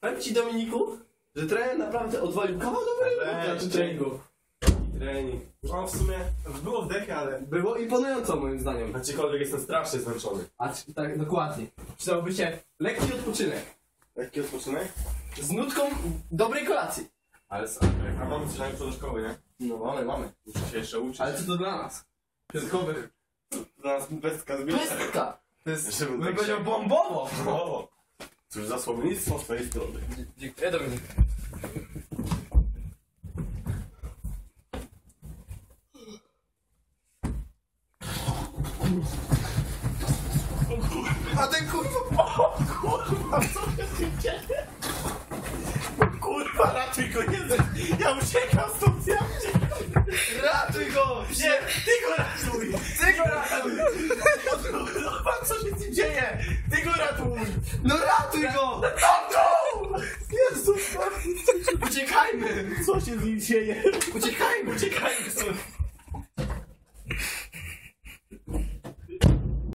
Powiem ci Dominiku, że trener naprawdę odwalił kawał dobrego Weź, treningu. Trening. No w sumie było wdechy, ale... Było imponująco moim zdaniem. Aczkolwiek jestem strasznie zmęczony. A tak, dokładnie. Przydałby się lekki odpoczynek. Lekki odpoczynek? Z nutką dobrej kolacji. Ale s- a mamy coś na szkoły, nie? No mamy, mamy. Muszę się jeszcze uczyć. Ale co to dla nas? Piątkowych. Dla nas pestka zbiera. Pestka! To jest, bym tak powiedział się- bombowo! O! Cóż za słownictwo z twojej strony. Dziękuję Dominik. A ten kurwa... Kurwa, co się dzieje? Kurwa, ratuj go, Jezu! Ja uciekam stąd, ja uciekam! Ratuj go! Nie, ty go ratuj! Ty go ratuj! Kurwa, co się z nim dzieje? Ratuj! No ratuj go! Tato! Jezus, Uciekajmy! co się z nim dzieje? Uciekajmy! Uciekajmy stąd!